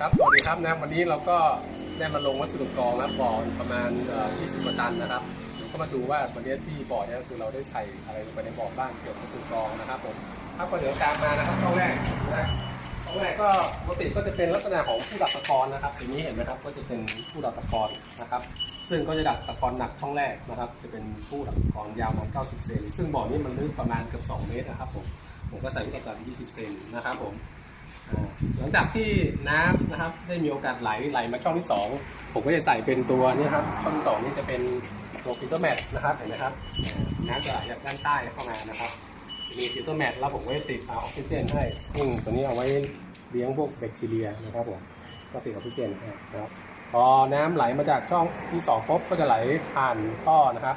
ครับ สวัสดีครับนะวันนี้เราก็ได้มาลงวัสดุกรองนะบ่อประมาณ 20กว่าตันนะครับเดี๋ยวก็มาดูว่าวันนี้ที่บ่อเนี้คือเราได้ใส่อะไรลงไปในบ่อบ้างเกี่ยวกับวัสดุกรองนะครับผมครับก็เดี๋ยวตามมานะครับช่องแรกนะช่องแรกก็ปกติก็จะเป็นลักษณะของผู้ดักตะกอนนะครับอย่างนี้เห็นไหมครับก็จะเป็นผู้ดักตะกอนนะครับ ซึ่งก็จะดักตะกอนหนักช่องแรกนะครับ จะเป็นผู้ดักตะกอนยาวประมาณ 90 เซนซึ่งบ่อนี้มันลึกประมาณเกือบ 2 เมตรนะครับผมผมก็ใส่ลูกตะกอน20 เซนนะครับผม หลังจากที่น้ำนะครับได้มีโอกาสไหลไหลมาช่องที่2ผมก็จะใส่เป็นตัวนี้ครับช่องที่สองนี่จะเป็นตัวฟิลเตอร์แมทนะครับเห็นไหมครับน้ำจะไหลจากด้านใต้เข้ามานะครับ มีฟิลเตอร์แมทแล้วผมก็จะติดเอาออกซิเจนให้ซึ่งตัวนี้เอาไว้เลี้ยงพวกแบคทีเรียนะครับผมก็ติดออกซิเจนให้นะครับพอน้ำไหลมาจากช่องที่สองปุ๊บก็จะไหลผ่านท่อนะครับ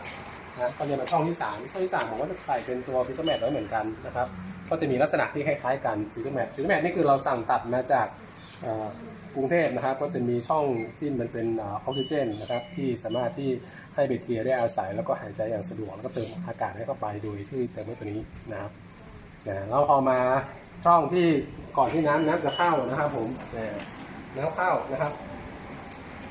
นะก็จะมาช่องที่สามช่องที่สามผมก็จะใส่เป็นตัวฟิลเตอร์แมทไว้เหมือนกันนะครับ ก็จะมีลักษณะที่คล้ายๆกันฟิลเตอร์แมทฟิลเตอร์แมทนี่คือเราสั่งตัดมาจากกรุงเทพนะครับ ก็จะมีช่องที่มันเป็นออกซิเจนนะครับ ที่สามารถที่ให้แบคทีเรียได้อาศัย แล้วก็หายใจอย่างสะดวกแล้วก็เติมอากาศให้เข้าไปโดยที่เติมไว้ตัวนี้นะครับนะแล้วพอมาช่องที่ก่อนที่น้ำน้ำจะเข้านะครับผมนะน้ำเข้านะครับ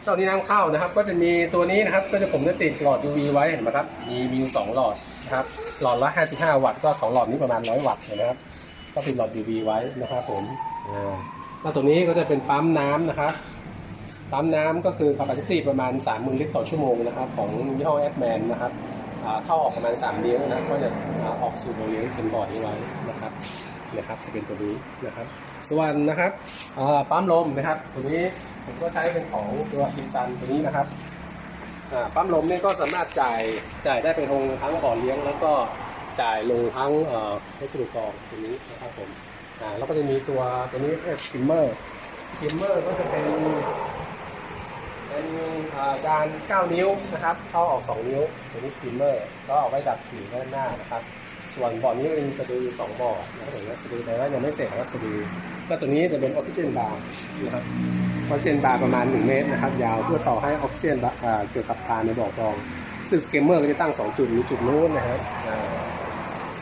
ช่องที่น้ำเข้านะครับ ก็จะมีตัวนี้นะครับ ก็จะผมจะติดหลอด UV ไว้เห็นไหมครับ มีมีสองหลอดนะครับ หลอดละ55 วัตต์ก็สองหลอดนี้ประมาณ 100 วัตต์นไหมครับ ก็ติดหลอด UV ไว้นะครับผมอ่าแล้วตัวนี้ก็จะเป็นปั๊มน้ำนะครับ ปั๊มน้ำก็คือ capacity ประมาณ 30,000 ลิตรต่อชั่วโมงนะครับ ของยี่ห้อแอดแมนนะครับอ่าท่อออกประมาณ3นิ้วนะก็จะออกสู่โรงเลี้ยงเป็นบอดนี้ไว้นะครับนะครับจะเป็นตัวนี้นะครับ ส่วนนะครับอ่าปั๊มลมนะครับตัวนี้ ผมก็ใช้เป็นของตัวอินซันตัวนี้นะครับปั๊มลมเนี่ยก็สามารถจ่ายจ่ายได้ไปลงทั้งบ่อนเลี้ยง แล้วก็จ่ายลงทั้งเอ่อวัสดุกรองตัวนี้นะครับผมแล้วก็จะมีตัวตัวนี้สกิมเมอร์สกิมเมอร์ก็จะเป็นเป็นจาน9นิ้วนะครับเข้าออก 2 นิ้วตัวนี้สกิมเมอร์ก็เอาไว้ดับผิวด้านหน้านะครับ ส่วนบ่อนี้ก็มีสะดือ2บ่อนะครับผมสะดือแต่ว่ายังไม่เสร็จว่าสะดือก็ตัวนี้จะเป็นออกซิเจนบาร์นะครับออกซิเจนบาร์ประมาณ 1 เมตรนะครับ ยาวเพื่อต่อให้ออกซิเจนเกี่ยวกับกาในบ่อกรอง ซึ่งสเกมเมอร์ก็จะตั้ง 2 จุดมีจุดนู้นนะครับ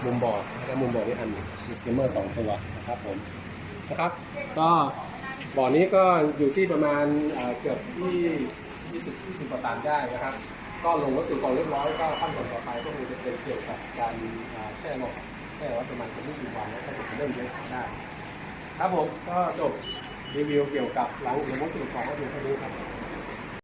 มุมบ่อและมุมบ่อนี้อันนึงมีสกิมเมอร์สองตัวนะครับผมนะครับ ก็บ่อนี้ก็อยู่ที่ประมาณเอ่อเกือบที่20 20กว่าตันได้นะครับ ก็ลงวัสดุก่อนเรียบร้อยก็ขั้นตอนต่อไปก็คงจะเป็นเกี่ยวกับการแช่หมกแช่ไว้ประมาณเป็น20วันแล้วก็จะเริ่มเลี้ยงได้ครับผมก็จบรีวิวเกี่ยวกับหลังลงวัสดุก่อนก็ดูแค่นี้ครับ